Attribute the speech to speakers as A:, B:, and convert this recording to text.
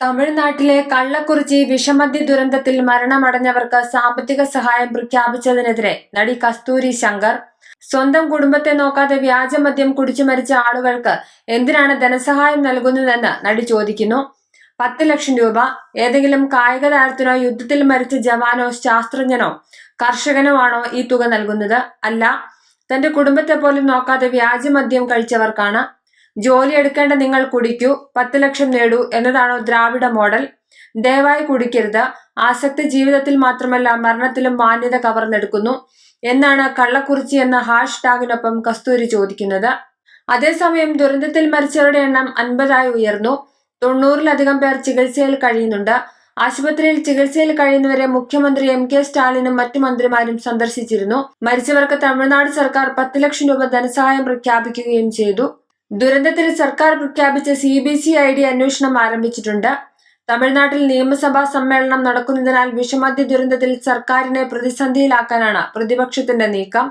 A: തമിഴ്നാട്ടിലെ കള്ളക്കുറിച്ചി വിഷമദ്യ ദുരന്തത്തിൽ മരണമടഞ്ഞവർക്ക് സാമ്പത്തിക സഹായം പ്രഖ്യാപിച്ചതിനെതിരെ നടി കസ്തൂരി ശങ്കർ സ്വന്തം കുടുംബത്തെ നോക്കാതെ വ്യാജമദ്യം കുടിച്ചു മരിച്ച ആളുകൾക്ക് എന്തിനാണ് ധനസഹായം നൽകുന്നതെന്ന് നടി ചോദിക്കുന്നു. പത്ത് ലക്ഷം രൂപ ഏതെങ്കിലും കായിക താരത്തിനോ യുദ്ധത്തിൽ മരിച്ച ജവാനോ ശാസ്ത്രജ്ഞനോ കർഷകനോ ആണോ ഈ തുക നൽകുന്നത്? അല്ല തന്റെ കുടുംബത്തെ പോലും നോക്കാതെ വ്യാജമദ്യം കഴിച്ചവർക്കാണ്. ജോലി എടുക്കേണ്ട നിങ്ങൾ കുടിക്കൂ പത്ത് ലക്ഷം നേടൂ എന്നതാണോ ദ്രാവിഡ മോഡൽ. ദയവായി കുടിക്കരുത്. ആസക്തി ജീവിതത്തിൽ മാത്രമല്ല മരണത്തിലും മാന്യത കവർന്നെടുക്കുന്നു എന്നാണ് കള്ളക്കുറിച്ചി എന്ന ഹാഷ് ടാഗിനൊപ്പം കസ്തൂരി ചോദിക്കുന്നത്. അതേസമയം ദുരന്തത്തിൽ മരിച്ചവരുടെ എണ്ണം അൻപതായി ഉയർന്നു. തൊണ്ണൂറിലധികം പേർ ചികിത്സയിൽ കഴിയുന്നുണ്ട്. ആശുപത്രിയിൽ ചികിത്സയിൽ കഴിയുന്നവരെ മുഖ്യമന്ത്രി എം കെ സ്റ്റാലിനും മറ്റു മന്ത്രിമാരും സന്ദർശിച്ചിരുന്നു. മരിച്ചവർക്ക് തമിഴ്നാട് സർക്കാർ പത്ത് ലക്ഷം രൂപ ധനസഹായം പ്രഖ്യാപിക്കുകയും ചെയ്തു. ദുരന്തത്തിൽ സർക്കാർ പ്രഖ്യാപിച്ച C B C I D അന്വേഷണം ആരംഭിച്ചിട്ടുണ്ട്. തമിഴ്നാട്ടിൽ നിയമസഭാ സമ്മേളനം നടക്കുന്നതിനാൽ വിഷമദ്യ ദുരന്തത്തിൽ സർക്കാരിനെ പ്രതിസന്ധിയിലാക്കാനാണ് പ്രതിപക്ഷത്തിന്റെ നീക്കം.